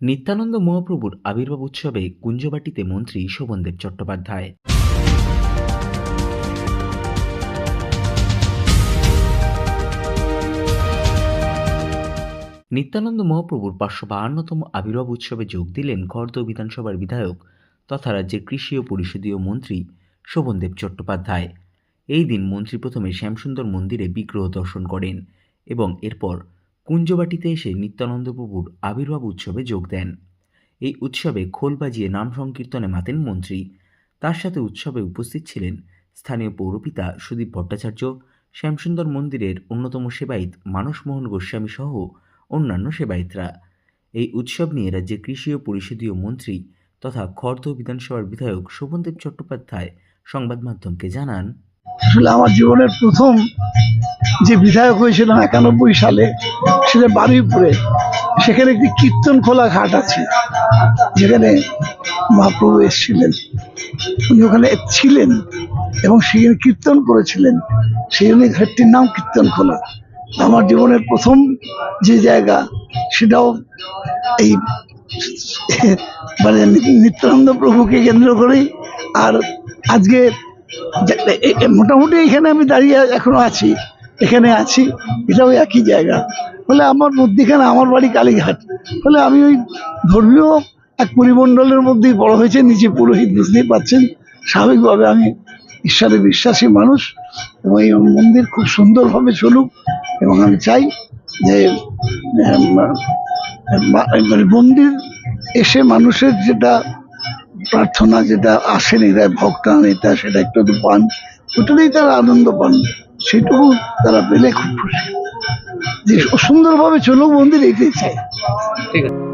নিত্যানন্দ মহাপ্রভুর আবির্ভাব উৎসবে কুঞ্জবাটিতে মন্ত্রী শোভনদেব চট্টোপাধ্যায়। নিত্যানন্দ মহাপ্রভুর পাঁচশো বাহান্নতম আবির্ভাব উৎসবে যোগ দিলেন খড়দহ বিধানসভার বিধায়ক তথা রাজ্যের কৃষি ও পরিষদীয় মন্ত্রী শোভনদেব চট্টোপাধ্যায়। এই দিন মন্ত্রী প্রথমে শ্যামসুন্দর মন্দিরে বিগ্রহ দর্শন করেন এবং এরপর কুঞ্জবাটিতে এসে নিত্যানন্দ প্রভুর আবির্ভাব উৎসবে যোগ দেন। এই উৎসবে খোল বাজিয়ে নাম সংকীর্তনে মাতেন মন্ত্রী। তার সাথে উৎসবে উপস্থিত ছিলেন স্থানীয় পৌরপিতা সুদীপ ভট্টাচার্য, শ্যামসুন্দর মন্দিরের অন্যতম সেবায়িত মানসমোহন গোস্বামী সহ অন্যান্য সেবায়িতরা। এই উৎসব নিয়ে রাজ্যের কৃষি ও পরিষদীয় মন্ত্রী তথা খড়দহ বিধানসভার বিধায়ক শোভনদেব চট্টোপাধ্যায় সংবাদ মাধ্যমকে জানান। আসলে আমার জীবনের প্রথম যে বিধায়ক হয়েছিলাম একানব্বই সালে সেটা বারুইপুরে সেখানে একটি কীর্তন খোলা ঘাট আছে, যেখানে মহাপ্রভু এসেছিলেন। উনি ওখানে ছিলেন এবং সেখানে কীর্তন করেছিলেন। সেই জন্য ঘাটটির নাম কীর্তন খোলা। আমার জীবনের প্রথম যে জায়গা, সেটাও এই মানে নিত্যানন্দ প্রভুকে কেন্দ্র করেই। আর আজকে মোটামুটি এখানে আমি দাঁড়িয়ে এখনও আছি, এখানে আছি, এটাও একই জায়গা। ফলে আমার মধ্যিখানে আমার বাড়ি কালীঘাট। বলে, আমি ওই ধর্মীয় এক পরিমণ্ডলের মধ্যেই বড় হয়েছে, নিজে পুরোহিত বুঝতেই পারছেন। স্বাভাবিকভাবে আমি ঈশ্বরে বিশ্বাসী মানুষ এবং এই মন্দির খুব সুন্দরভাবে চলুক এবং আমি চাই যে মানে মন্দির এসে মানুষের যেটা প্রার্থনা, যেটা আসেন, এরা ভক্তান, এটা সেটা একটু পান, ওটাতেই তারা আনন্দ পান। সেটুকু তারা পেলে খুব খুশি। সুন্দরভাবে চলুক মন্দির এটাই চাই। ঠিক আছে।